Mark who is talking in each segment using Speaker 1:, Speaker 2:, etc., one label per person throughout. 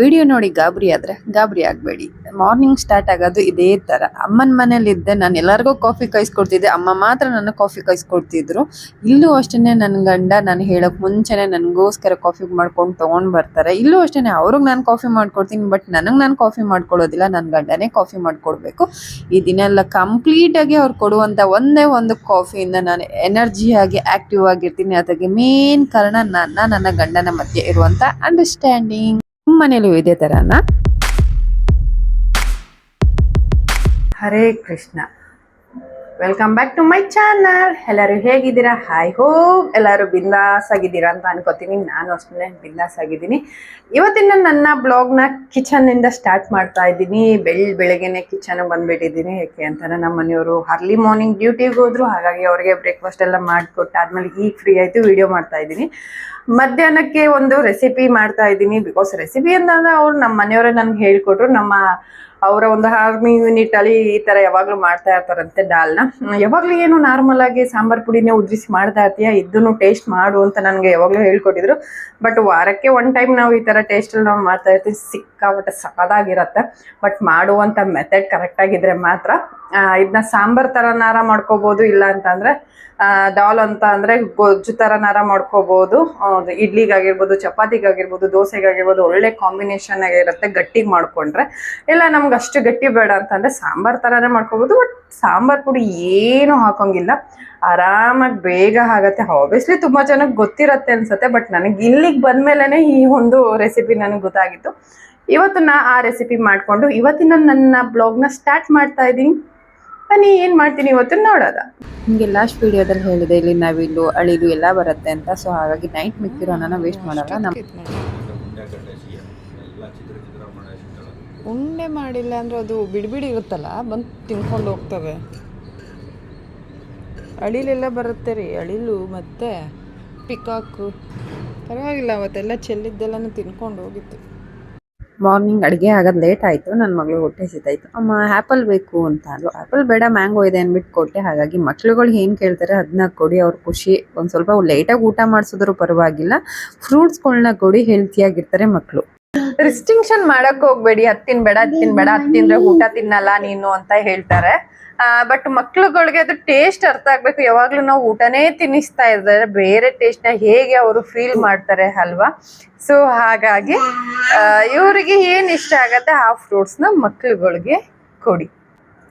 Speaker 1: Video ನೋಡಿ ಗಾಬರಿ ಆದರೆ ಗಾಬರಿ ಆಗಬೇಡಿ. ಮಾರ್ನಿಂಗ್ ಸ್ಟಾರ್ಟ್ ಆಗೋದು ಇದೇ ತರ. ಅಮ್ಮನ ಮನೇಲಿದ್ದೆ, ನಾನು ಎಲ್ಲರಿಗೂ ಕಾಫಿ ಕಾಯಿಸ್ಕೊಡ್ತಿದ್ದೆ ಅಮ್ಮ ಮಾತ್ರ ನನ್ನ ಕಾಫಿ ಕಾಯಿಸ್ಕೊಡ್ತಿದ್ರು ಇಲ್ಲೂ ಅಷ್ಟೇ ನನ್ನ ಗಂಡ, ನಾನು ಹೇಳೋಕ್ಕೆ ಮುಂಚೆನೆ ನನಗೋಸ್ಕರ ಕಾಫಿ ಮಾಡ್ಕೊಂಡು ತಗೊಂಡ್ ಬರ್ತಾರೆ. ಇಲ್ಲೂ ಅಷ್ಟೇ ಅವ್ರಿಗೆ ನಾನು ಕಾಫಿ ಮಾಡ್ಕೊಡ್ತೀನಿ ಬಟ್ ನನಗೆ ನಾನು ಕಾಫಿ ಮಾಡ್ಕೊಳ್ಳೋದಿಲ್ಲ ನನ್ನ ಗಂಡನೇ ಕಾಫಿ ಮಾಡ್ಕೊಡ್ಬೇಕು. ಈ ದಿನ ಎಲ್ಲ ಕಂಪ್ಲೀಟ್ ಆಗಿ ಅವ್ರು ಕೊಡುವಂತ ಒಂದೇ ಒಂದು ಕಾಫಿಯಿಂದ ನಾನು ಎನರ್ಜಿ ಆಗಿ ಆಕ್ಟಿವ್ ಆಗಿರ್ತೀನಿ. ಅದಕ್ಕೆ ಮೇನ್ ಕಾರಣ ನನ್ನ ನನ್ನ ಗಂಡನ ಮಧ್ಯೆ ಇರುವಂತ ಅಂಡರ್ಸ್ಟ್ಯಾಂಡಿಂಗ್ ಮನೇಲೂ ಇದೇ ತರನಾ? Hare Krishna. Welcome back to my channel ಎಲ್ಲರೂ ಹೇಗಿದ್ದೀರಾ? ಹಾಯ್ ಹೋ ಎಲ್ಲರೂ ಬಿಂದಾಸ್ ಆಗಿದ್ದೀರಾ ಅಂತ ಅನ್ಕೋತೀನಿ. ನಾನು ಅಷ್ಟೇ ಬಿಂದಾಸ್ ಆಗಿದ್ದೀನಿ ಇವತ್ತಿನ ನನ್ನ ಬ್ಲಾಗ್ನ ಕಿಚನ್ನಿಂದ ಸ್ಟಾರ್ಟ್ ಮಾಡ್ತಾ ಇದ್ದೀನಿ. ಬೆಳ್, ಬೆಳಗ್ಗೆನೆ ಕಿಚನ್ ಬಂದ್ಬಿಟ್ಟಿದ್ದೀನಿ. ಯಾಕೆ ಅಂತಂದ್ರೆ ನಮ್ಮ ಮನೆಯವರು ಅರ್ಲಿ ಮಾರ್ನಿಂಗ್ ಡ್ಯೂಟಿಗೆ ಹೋದ್ರು. ಹಾಗಾಗಿ ಅವ್ರಿಗೆ ಬ್ರೇಕ್ಫಾಸ್ಟ್ ಎಲ್ಲ ಮಾಡಿಕೊಟ್ಟು ಆದ್ಮೇಲೆ ಈಗ ಫ್ರೀ ಆಯಿತು ವಿಡಿಯೋ ಮಾಡ್ತಾ ಇದ್ದೀನಿ. ಮಧ್ಯಾಹ್ನಕ್ಕೆ ಒಂದು ರೆಸಿಪಿ ಮಾಡ್ತಾ ಇದ್ದೀನಿ. ಬಿಕಾಸ್ ರೆಸಿಪಿ ಅಂತಂದ್ರೆ ಅವ್ರು ನಮ್ಮ ಮನೆಯವರೇ ನನ್ಗೆ ಹೇಳಿಕೊಟ್ರು. ನಮ್ಮ ಅವರ ಒಂದು ಆರ್ಮಿ ಯೂನಿಟ್ ಅಲ್ಲಿ ಈ ತರ ಯಾವಾಗ್ಲೂ ಮಾಡ್ತಾ ಇರ್ತಾರಂತೆ ಡಾಲ್ನ. ಯಾವಾಗ್ಲೂ ಏನು ನಾರ್ಮಲ್ ಆಗಿ ಸಾಂಬಾರ್ ಪುಡಿನೇ ಉದ್ರಿಸಿ ಮಾಡ್ತಾ ಇರ್ತೀಯ? ಇದನ್ನು ಟೇಸ್ಟ್ ಮಾಡು ಅಂತ ನನಗೆ ಯಾವಾಗ್ಲೂ ಹೇಳ್ಕೊಟ್ಟಿದ್ರು. ಬಟ್ ವಾರಕ್ಕೆ ಒನ್ ಟೈಮ್ ನಾವು ಈ ತರ ಟೇಸ್ಟ್ ನಾವು ಮಾಡ್ತಾ ಇರ್ತೀವಿ. ಸಿಕ್ಕಾಪಟ್ಟೆ ಸಖದಾಗಿರತ್ತೆ ಬಟ್ ಮಾಡುವಂಥ ಮೆಥಡ್ ಕರೆಕ್ಟ್ ಆಗಿದ್ರೆ ಮಾತ್ರ ಇದನ್ನ ಸಾಂಬಾರ್ ಥರನಾರ ಮಾಡ್ಕೋಬೋದು, ಇಲ್ಲ ಅಂತಂದ್ರೆ ದಾಲ್ ಅಂತ ಅಂದ್ರೆ ಗೊಜ್ಜು ಥರನಾರ ಮಾಡ್ಕೋಬಹುದು ಇಡ್ಲಿಗಾಗಿರ್ಬೋದು, ಚಪಾತಿಗಾಗಿರ್ಬೋದು, ದೋಸೆಗಾಗಿರ್ಬೋದು, ಒಳ್ಳೆ ಕಾಂಬಿನೇಷನ್ ಆಗಿರುತ್ತೆ ಗಟ್ಟಿಗೆ ಮಾಡ್ಕೊಂಡ್ರೆ. ಇಲ್ಲ, ನಮ್ಗೆ ಅಷ್ಟು ಗಟ್ಟಿ ಬೇಡ ಅಂತಂದರೆ ಸಾಂಬಾರ್ ಥರನೇ ಮಾಡ್ಕೋಬಹುದು ಬಟ್ ಸಾಂಬಾರ್ ಪುಡಿ ಏನು ಹಾಕೋಂಗಿಲ್ಲ. ಆರಾಮಾಗಿ ಬೇಗ ಆಗತ್ತೆ. ಆಬ್ವಿಯಸ್ಲಿ ತುಂಬಾ ಜನಕ್ಕೆ ಗೊತ್ತಿರತ್ತೆ ಅನ್ಸುತ್ತೆ ಬಟ್ ನನಗೆ ಇಲ್ಲಿಗೆ ಬಂದ್ಮೇಲೆ ಈ ಒಂದು ರೆಸಿಪಿ ನನಗೆ ಗೊತ್ತಾಗಿತ್ತು. ಇವತ್ತು ನಾ ಆ ರೆಸಿಪಿ ಮಾಡ್ಕೊಂಡು ಇವತ್ತಿನ ನನ್ನ ಬ್ಲಾಗ್ನ ಸ್ಟಾರ್ಟ್ ಮಾಡ್ತಾ ಇದ್ದೀನಿ. ಬನ್ನಿ ಏನು ಮಾಡ್ತೀನಿ ಇವತ್ತು ನೋಡೋದ. ನಿಮಗೆ ಲಾಸ್ಟ್ ವಿಡಿಯೋದಲ್ಲಿ ಹೇಳಿದೆ ಇಲ್ಲಿ ನಾವಿಲ್ಲು ಅಳಿಲು ಎಲ್ಲ ಬರುತ್ತೆ ಅಂತ. ಸೊ ಹಾಗಾಗಿ ನೈಟ್ ಮಿಕ್ಕಿರೋನ ವೇಸ್ಟ್ ಮಾಡಲ್ಲ ನಮ್ಮ
Speaker 2: ಉಂಡೆ ಮಾಡಿಲ್ಲ ಅಂದ್ರೆ ಅದು ಬಿಡಿಬಿಡಿ ಇರುತ್ತಲ್ಲ ಬಂದು ತಿನ್ಕೊಂಡು ಹೋಗ್ತವೆ. ಅಳಿಲೆಲ್ಲ ಬರುತ್ತೆ ರೀ ಅಳಿಲು ಮತ್ತು ಪಿಕಾಕು. ಪರವಾಗಿಲ್ಲ ಅವತ್ತೆಲ್ಲ ಚೆಲ್ಲಿದ್ದೆಲ್ಲನೂ ತಿನ್ಕೊಂಡು ಹೋಗಿತ್ತು.
Speaker 1: ಮಾರ್ನಿಂಗ್ ಅಡುಗೆ ಆಗೋದು ಲೇಟ್ ಆಯಿತು ನನ್ನ ಮಗಳು ಹೊಟ್ಟೆ ಸಿತಾಯಿತು ಅಮ್ಮ ಆ್ಯಪಲ್ ಬೇಕು ಅಂತ ಅಂದರು ಆ್ಯಪಲ್ ಬೇಡ ಮ್ಯಾಂಗೋ ಇದೆ ಅಂದ್ಬಿಟ್ಟು ಕೊಟ್ಟೆ. ಹಾಗಾಗಿ ಮಕ್ಳುಗಳು ಏನು ಕೇಳ್ತಾರೆ ಅದನ್ನ ಕೊಡಿ, ಅವ್ರ ಖುಷಿ. ಒಂದು ಸ್ವಲ್ಪ ಲೇಟಾಗಿ ಊಟ ಮಾಡಿಸಿದ್ರು ಪರವಾಗಿಲ್ಲ. ಫ್ರೂಟ್ಸ್ಗಳನ್ನ ಕೊಡಿ ಹೆಲ್ತಿಯಾಗಿರ್ತಾರೆ ಮಕ್ಕಳು ರಿಸ್ಟಿಂಕ್ಷನ್ ಮಾಡಕ್ ಹೋಗ್ಬೇಡಿ, ಹತ್ತಿನ ಬೇಡ ಹತ್ತಿನ ಬೇಡ ಹತ್ತಿಂದ್ರೆ ಊಟ ತಿನ್ನಲ್ಲ ನೀನು ಅಂತ ಹೇಳ್ತಾರೆ. ಬಟ್ ಮಕ್ಳುಗಳಿಗೆ ಅದು ಟೇಸ್ಟ್ ಅರ್ಥ ಆಗ್ಬೇಕು. ಯಾವಾಗ್ಲೂ ನಾವು ಊಟನೇ ತಿನ್ನಿಸ್ತಾ ಇದ್ದಾರೆ ಬೇರೆ ಟೇಸ್ಟ್ನ ಹೇಗೆ ಅವರು ಫೀಲ್ ಮಾಡ್ತಾರೆ ಅಲ್ವಾ? ಸೊ ಹಾಗಾಗಿ ಇವರಿಗೆ ಏನು ಇಷ್ಟ ಆಗತ್ತೆ ಆ ಫ್ರೂಟ್ಸ್ನ ಮಕ್ಳುಗಳಿಗೆ ಕೊಡಿ.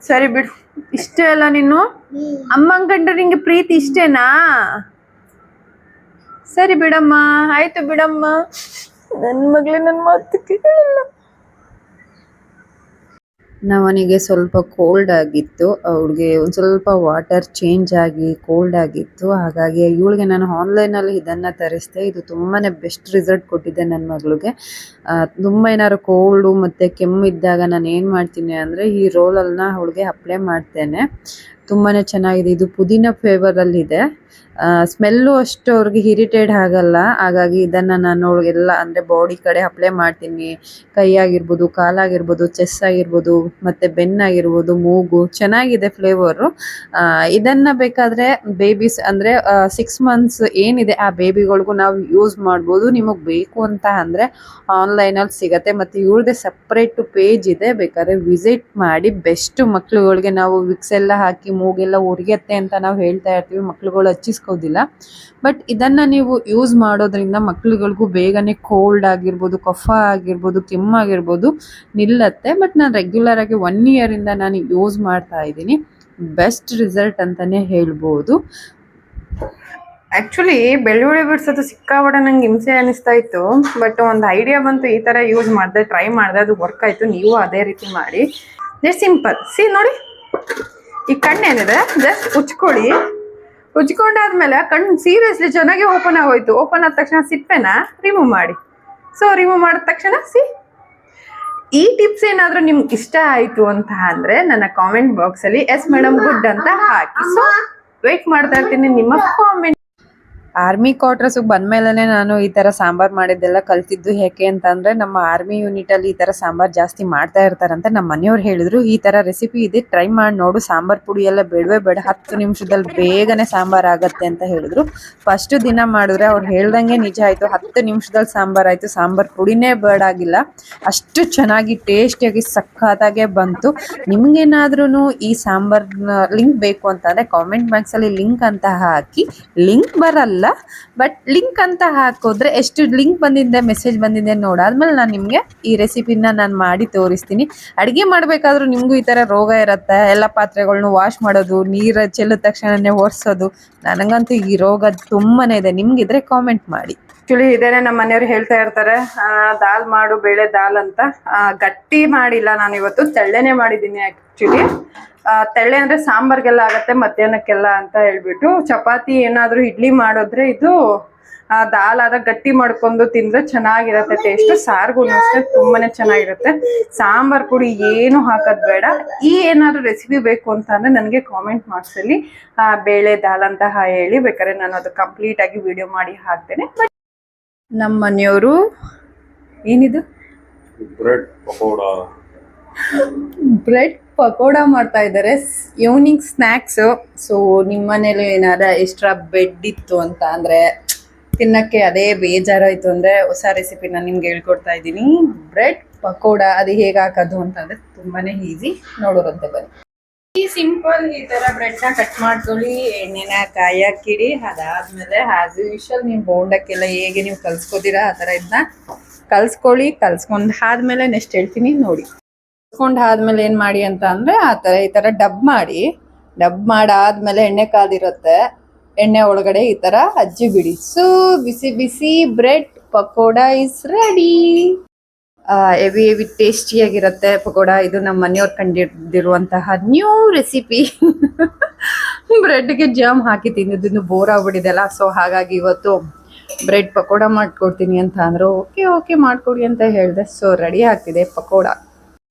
Speaker 1: ಸರಿ ಬಿಡು. ಇಷ್ಟೇ ಅಲ್ಲ ನೀನು? ಅಮ್ಮಂಗ್ ಕಂಡ್ರೆ ನಿಂಗೆ ಪ್ರೀತಿ ಇಷ್ಟೇನಾ? ಸರಿ ಬಿಡಮ್ಮ, ಆಯ್ತು ಬಿಡಮ್ಮ. ನನ್ನ ಮಗಳೇ ನನ್ನ ಮಾತು ಕೇಳಲ್ಲ. ನವನಿಗೆ ಸ್ವಲ್ಪ ಕೋಲ್ಡ್ ಆಗಿತ್ತು. ಅವಳಿಗೆ ಒಂದು ಸ್ವಲ್ಪ ವಾಟರ್ ಚೇಂಜ್ ಆಗಿ ಕೋಲ್ಡ್ ಆಗಿತ್ತು. ಹಾಗಾಗಿ ಇವಳಿಗೆ ನಾನು ಆನ್ಲೈನಲ್ಲಿ ಇದನ್ನು ತರಿಸಿದೆ. ಇದು ತುಂಬಾ ಬೆಸ್ಟ್ ರಿಸಲ್ಟ್ ಕೊಟ್ಟಿದೆ ನನ್ನ ಮಗಳಿಗೆ. ತುಂಬ ಏನಾದ್ರು ಕೋಲ್ಡು ಮತ್ತು ಕೆಮ್ಮಿದ್ದಾಗ ನಾನು ಏನು ಮಾಡ್ತೀನಿ ಅಂದರೆ ಈ ರೋಲನ್ನ ಅವಳಿಗೆ ಅಪ್ಲೈ ಮಾಡ್ತೇನೆ. ತುಂಬಾ ಚೆನ್ನಾಗಿದೆ. ಇದು ಪುದೀನ ಫ್ಲೇವರಲ್ಲಿದೆ ಸ್ಮೆಲ್ಲು ಅಷ್ಟು ಅವ್ರಿಗೆ ಇರಿಟೇಟ್ ಆಗಲ್ಲ. ಹಾಗಾಗಿ ಇದನ್ನು ನಾನು ಎಲ್ಲ ಅಂದರೆ ಬಾಡಿ ಕಡೆ ಅಪ್ಲೈ ಮಾಡ್ತೀನಿ. ಕೈ ಆಗಿರ್ಬೋದು ಕಾಲಾಗಿರ್ಬೋದು ಚೆಸ್ ಆಗಿರ್ಬೋದು, ಮತ್ತು ಬೆನ್ನಾಗಿರ್ಬೋದು ಮೂಗು ಚೆನ್ನಾಗಿದೆ ಫ್ಲೇವರು ಇದನ್ನು ಬೇಕಾದರೆ ಬೇಬೀಸ್ ಅಂದರೆ ಸಿಕ್ಸ್ ಮಂತ್ಸ್ ಏನಿದೆ ಆ ಬೇಬಿಗಳಿಗೂ ನಾವು ಯೂಸ್ ಮಾಡ್ಬೋದು. ನಿಮಗೆ ಬೇಕು ಅಂತ ಅಂದರೆ ಆನ್ಲೈನಲ್ಲಿ ಸಿಗತ್ತೆ. ಮತ್ತು ಇವ್ರದ್ದೇ ಸಪ್ರೇಟು ಪೇಜ್ ಇದೆ. ಬೇಕಾದ್ರೆ ವಿಸಿಟ್ ಮಾಡಿ ಬೆಸ್ಟ್ ಮಕ್ಳುಗಳಿಗೆ ನಾವು ವಿಕ್ಸ್ ಎಲ್ಲ ಹಾಕಿ ಮೂಗೆಲ್ಲ ಉರಿಯತ್ತೆ ಅಂತ ನಾವು ಹೇಳ್ತಾ ಇರ್ತೀವಿ, ಮಕ್ಳುಗಳು ಹಚ್ಚಿಸ್ಕೋದಿಲ್ಲ. ಬಟ್ ಇದನ್ನು ನೀವು ಯೂಸ್ ಮಾಡೋದ್ರಿಂದ ಮಕ್ಳುಗಳಿಗೂ ಬೇಗನೆ ಕೋಲ್ಡ್ ಆಗಿರ್ಬೋದು, ಕಫ ಆಗಿರ್ಬೋದು ಕೆಮ್ಮಾಗಿರ್ಬೋದು ನಿಲ್ಲತ್ತೆ. ಬಟ್ ನಾನು ರೆಗ್ಯುಲರ್ ಆಗಿ ಒನ್ ಇಯರಿಂದ ನಾನು ಯೂಸ್ ಮಾಡ್ತಾ ಇದ್ದೀನಿ. ಬೆಸ್ಟ್ ರಿಸಲ್ಟ್ ಅಂತಲೇ ಹೇಳ್ಬೋದು. ಆ್ಯಕ್ಚುಲಿ ಬೆಳ್ಳುಳ್ಳಿ ಬಿಡ್ಸೋದು ಸಿಕ್ಕಾಪಟ್ಟೆ ನಂಗೆ ಹಿಂಸೆ ಅನಿಸ್ತಾ ಇತ್ತು. ಬಟ್ ಒಂದು ಐಡಿಯಾ ಬಂತು ಈ ಥರ ಯೂಸ್ ಮಾಡಿದೆ ಟ್ರೈ ಮಾಡಿದೆ, ಅದು ವರ್ಕ್ ಆಯಿತು. ನೀವು ಅದೇ ರೀತಿ ಮಾಡಿ. ಜಸ್ಟ್ ಸಿಂಪಲ್ ಸಿ ನೋಡಿ. ಈ ಕಣ್ಣೇನಿದೆ ಜಸ್ಟ್ ಉಚ್ಕೊಳ್ಳಿ. ಉಜ್ಕೊಂಡಾದ್ಮೇಲೆ ಕಣ್ಣು ಸೀರಿಯಸ್ಲಿ ಚೆನ್ನಾಗಿ ಓಪನ್ ಆಗೋಯ್ತು. ಓಪನ್ ಆದ ತಕ್ಷಣ ಸಿಪ್ಪೆನ ರಿಮೂವ್ ಮಾಡಿ. ಸೊ ರಿಮೂವ್ ಮಾಡಿದ ತಕ್ಷಣ ಸಿ. ಈ ಟಿಪ್ಸ್ ಏನಾದರೂ ನಿಮ್ಗೆ ಇಷ್ಟ ಆಯಿತು ಅಂತ ಅಂದರೆ ನನ್ನ ಕಾಮೆಂಟ್ ಬಾಕ್ಸಲ್ಲಿ ಎಸ್ ಮೇಡಮ್ ಗುಡ್ ಅಂತ ಹಾಕಿ. ಸೊ ವೇಟ್ ಮಾಡ್ತಾ ಇರ್ತೀನಿ. ನಿಮ್ಮ ಕಾಮೆಂಟ್ ಆರ್ಮಿ ಕ್ವಾರ್ಟರ್ಸಿಗೆ ಬಂದ್ಮೇಲೆ ನಾನು ಈ ಥರ ಸಾಂಬಾರ್ ಮಾಡಿದ್ದೆಲ್ಲ ಕಲ್ತಿದ್ದು ಯಾಕೆ ಅಂತಂದ್ರೆ ನಮ್ಮ ಆರ್ಮಿ ಯೂನಿಟ್ ಅಲ್ಲಿ ಈ ಥರ ಸಾಂಬಾರ್ ಜಾಸ್ತಿ ಮಾಡ್ತಾ ಇರ್ತಾರಂತೆ ನಮ್ಮ ಮನೆಯವ್ರು ಹೇಳಿದ್ರು. ಈ ಥರ ರೆಸಿಪಿ ಇದೆ ಟ್ರೈ ಮಾಡಿ ನೋಡು. ಸಾಂಬಾರ್ ಪುಡಿ ಎಲ್ಲ ಬೇಡವೇ ಬೇಡ. ಹತ್ತು ನಿಮಿಷದಲ್ಲಿ ಬೇಗನೆ ಸಾಂಬಾರ್ ಆಗತ್ತೆ ಅಂತ ಹೇಳಿದ್ರು. ಫಸ್ಟ್ ದಿನ ಮಾಡಿದ್ರೆ ಅವ್ರು ಹೇಳ್ದಂಗೆ ನಿಜ ಆಯ್ತು. ಹತ್ತು ನಿಮಿಷದಲ್ಲಿ ಸಾಂಬಾರ್ ಆಯ್ತು. ಸಾಂಬಾರ್ ಪುಡಿನೇ ಬೇಡ ಆಗಿಲ್ಲ. ಅಷ್ಟು ಚೆನ್ನಾಗಿ ಟೇಸ್ಟಿಯಾಗಿ ಸಖತ್ತಾಗೆ ಬಂತು. ನಿಮ್ಗೇನಾದ್ರೂ ಈ ಸಾಂಬಾರ್ ಲಿಂಕ್ ಬೇಕು ಅಂತಂದರೆ ಕಾಮೆಂಟ್ ಬಾಕ್ಸ್ ಅಲ್ಲಿ ಲಿಂಕ್ ಅಂತ ಹಾಕಿ. ಲಿಂಕ್ ಬರಲ್ಲ. ಬಟ್ ಲಿಂಕ್ ಅಂತ ಹಾಕಿದ್ರೆ ಎಷ್ಟು ಲಿಂಕ್ ಬಂದಿದೆ ಮೆಸೇಜ್ ಬಂದಿದೆ ನೋಡಾದ್ಮೇಲೆ ನಾನು ನಿಮಗೆ ಈ ರೆಸಿಪಿನ ನಾನು ಮಾಡಿ ತೋರಿಸ್ತೀನಿ. ಅಡುಗೆ ಮಾಡಬೇಕಾದ್ರೂ ನಿಮಗೂ ಈ ಥರ ರೋಗ ಇರುತ್ತೆ. ಎಲ್ಲ ಪಾತ್ರೆಗಳನ್ನು ವಾಶ್ ಮಾಡೋದು, ನೀರು ಚೆಲ್ಲಿದ ತಕ್ಷಣನೇ ಒರೆಸೋದು. ನನಗಂತೂ ಈ ರೋಗ ತುಂಬಾನೇ ಇದೆ. ನಿಮಗಿದ್ರೆ ಕಾಮೆಂಟ್ ಮಾಡಿ. ಆಕ್ಚುಲಿ ಇದೇನೆ ನಮ್ಮ ಮನೆಯವ್ರು ಹೇಳ್ತಾ ಇರ್ತಾರೆ ದಾಲ್ ಮಾಡು, ಬೇಳೆ ದಾಲ್ ಅಂತ. ಗಟ್ಟಿ ಮಾಡಿಲ್ಲ ನಾನು ಇವತ್ತು ತೆಳ್ಳೆನೆ ಮಾಡಿದ್ದೀನಿ ಆಕ್ಚುಲಿ ತೆಳ್ಳೆ ಅಂದ್ರೆ ಸಾಂಬಾರ್ಗೆಲ್ಲ ಆಗತ್ತೆ, ಮಧ್ಯಾಹ್ನಕ್ಕೆಲ್ಲ ಅಂತ ಹೇಳ್ಬಿಟ್ಟು. ಚಪಾತಿ ಏನಾದ್ರೂ ಇಡ್ಲಿ ಮಾಡಿದ್ರೆ ಇದು ದಾಲ್ ಆದ ಗಟ್ಟಿ ಮಾಡ್ಕೊಂಡು ತಿಂದ್ರೆ ಚೆನ್ನಾಗಿರತ್ತೆ ಟೇಸ್ಟ್ ಸಾರ್ಗೂ ಅಷ್ಟೇ ತುಂಬಾನೇ ಚೆನ್ನಾಗಿರುತ್ತೆ. ಸಾಂಬಾರ್ ಪುಡಿ ಏನು ಹಾಕೋದ್ ಬೇಡ. ಈ ಏನಾದ್ರು ರೆಸಿಪಿ ಬೇಕು ಅಂತ ಅಂದ್ರೆ ನನಗೆ ಕಾಮೆಂಟ್ ಮಾಡ್ಸಲಿ ಬೇಳೆ ದಾಲ್ ಅಂತ ಹೇಳಿ ಬೇಕಾದ್ರೆ ನಾನು ಅದು ಕಂಪ್ಲೀಟ್ ಆಗಿ ವಿಡಿಯೋ ಮಾಡಿ ಹಾಕ್ತೇನೆ. ನಮ್ಮ ಮನೆಯವರು ಏನಿದು?
Speaker 3: ಬ್ರೆಡ್ ಪಕೋಡ.
Speaker 1: ಬ್ರೆಡ್ ಪಕೋಡ ಮಾಡ್ತಾ ಇದ್ದಾರೆ. ಈವ್ನಿಂಗ್ ಸ್ನಾಕ್ಸ್ ಸೊ ನಿಮ್ಮ ಮನೇಲಿ ಏನಾರ ಎಕ್ಸ್ಟ್ರಾ ಬೆಡ್ ಇತ್ತು ಅಂತ ಅಂದ್ರೆ ತಿನ್ನಕ್ಕೆ ಅದೇ ಬೇಜಾರಾಯ್ತು ಅಂದ್ರೆ ಹೊಸ ರೆಸಿಪಿನ ನಿಮ್ಗೆ ಹೇಳ್ಕೊಡ್ತಾ ಇದ್ದೀನಿ. ಬ್ರೆಡ್ ಪಕೋಡ ಅದು ಹೇಗೆ ಹಾಕೋದು ಅಂತಂದ್ರೆ ತುಂಬಾನೇ ಈಸಿ ನೋಡೋರಂತೆ ಬನ್ನಿ. ಈ ಸಿಂಪಲ್ ಈ ತರ ಬ್ರೆಡ್ನ ಕಟ್ ಮಾಡ್ಕೊಳ್ಳಿ, ಎಣ್ಣೆನ ಕಾಯಕ್ಕಿಡಿ ಅದಾದ್ಮೇಲೆ ಆಸ್ ಯೂಶಲ್ ನೀವು ಬೋಂಡಕ್ಕೆಲ್ಲ ಹೇಗೆ ನೀವು ಕಲ್ಸ್ಕೊತೀರಾ ಆ ತರ ಇದನ್ನ ಕಲ್ಸ್ಕೊಳ್ಳಿ ಕಲ್ಸ್ಕೊಂಡ್ ಆದ್ಮೇಲೆ ನೆಕ್ಸ್ಟ್ ಹೇಳ್ತೀನಿ ನೋಡಿ. ಕಲ್ಸ್ಕೊಂಡ್ ಆದ್ಮೇಲೆ ಏನ್ ಮಾಡಿ ಅಂತ ಅಂದ್ರೆ ಆ ತರ ಈ ತರ ಡಬ್ ಮಾಡಿ, ಡಬ್ ಮಾಡಾದ್ಮೇಲೆ ಎಣ್ಣೆ ಕಾದಿರುತ್ತೆ, ಎಣ್ಣೆ ಒಳಗಡೆ ಈ ತರ ಅಜ್ಜಿ ಬಿಡಿ ಸೊ ಬಿಸಿ ಬಿಸಿ bread pakoda is ready heavy heavy ಟೇಸ್ಟಿಯಾಗಿರುತ್ತೆ ಪಕೋಡ. ಇದು ನಮ್ಮ ಮನೆಯವ್ರು ಕಂಡಿಡಿರುವಂತಹ ನ್ಯೂ ರೆಸಿಪಿ ಬ್ರೆಡ್ಗೆ ಜಾಮ್ ಹಾಕಿ ತಿಂದಿದ್ದು ಬೋರ್ ಆಗ್ಬಿಟ್ಟಿದೆಲ್ಲ. ಸೊ ಹಾಗಾಗಿ ಇವತ್ತು ಬ್ರೆಡ್ ಪಕೋಡ ಮಾಡ್ಕೊಡ್ತೀನಿ ಅಂತ ಅಂದ್ರೆ ಓಕೆ ಓಕೆ ಮಾಡ್ಕೊಡಿ ಅಂತ ಹೇಳಿದೆ. ಸೊ ರೆಡಿ ಆಗ್ತಿದೆ ಪಕೋಡ.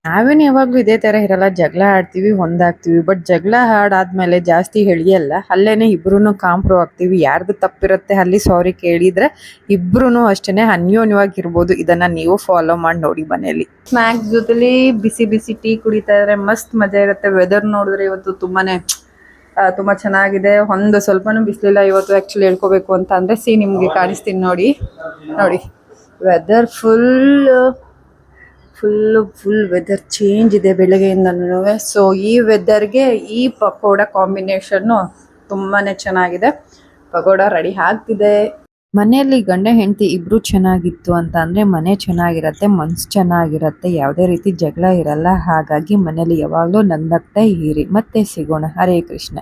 Speaker 1: ನಾವೇನು ಯಾವಾಗಲೂ ಇದೇ ಥರ ಇರಲ್ಲ, ಜಗಳ ಆಡ್ತೀವಿ ಹೊಂದಾಗ್ತೀವಿ ಬಟ್ ಜಗಳ ಹಾಡಾದ್ಮೇಲೆ ಜಾಸ್ತಿ ಹೇಳಿಯಲ್ಲ ಅಲ್ಲೇ ಇಬ್ಬರೂ ಕಾಂಪ್ರೋ ಆಗ್ತೀವಿ, ಯಾರ್ದು ತಪ್ಪಿರುತ್ತೆ ಅಲ್ಲಿ ಸಾರಿ ಕೇಳಿದ್ರೆ ಇಬ್ಬರೂ ಅಷ್ಟೇ ಅನ್ಯೋನ್ಯವಾಗಿರ್ಬೋದು, ಇದನ್ನ ನೀವು ಫಾಲೋ ಮಾಡಿ ನೋಡಿ ಮನೆಯಲ್ಲಿ. ಸ್ನ್ಯಾಕ್ಸ್ ಜೊತೆಲಿ ಬಿಸಿ ಬಿಸಿ ಟೀ ಕುಡಿತಾ ಇದ್ರೆ ಮಸ್ತ್ ಮಜಾ ಇರುತ್ತೆ ವೆದರ್ ನೋಡಿದ್ರೆ ಇವತ್ತು ತುಂಬ ತುಂಬಾ ಚೆನ್ನಾಗಿದೆ. ಒಂದು ಸ್ವಲ್ಪನೂ ಬಿಸಿಲಿಲ್ಲ, ಇವತ್ತು ಆ್ಯಕ್ಚುಲಿ ಹೇಳ್ಕೋಬೇಕು ಅಂತ ಅಂದ್ರೆ ಸಿ ನಿಮಗೆ ಕಾಣಿಸ್ತೀನಿ ನೋಡಿ ನೋಡಿ. Weather full full full weather change ಇದೆ ಬೆಳಗ್ಗೆಯಿಂದನೂ ಸೊ ಈ ವೆದರ್ಗೆ ಈ ಪಕೋಡ ಕಾಂಬಿನೇಷನ್ನು ತುಂಬಾ ಚೆನ್ನಾಗಿದೆ. ಪಕೋಡ ರೆಡಿ ಆಗ್ತಿದೆ. ಮನೆಯಲ್ಲಿ ಗಂಡ, ಹೆಂಡತಿ ಇಬ್ರು ಚೆನ್ನಾಗಿತ್ತು ಅಂತ ಅಂದರೆ ಮನೆ ಚೆನ್ನಾಗಿರತ್ತೆ, ಮನ್ಸು ಚೆನ್ನಾಗಿರತ್ತೆ, ಯಾವುದೇ ರೀತಿ ಜಗಳ ಇರಲ್ಲ. ಹಾಗಾಗಿ ಮನೇಲಿ ಯಾವಾಗಲೂ ನಗ್ನಗ್ತಾ ಇರಿ ಮತ್ತೆ ಸಿಗೋಣ. ಹರೇ ಕೃಷ್ಣ.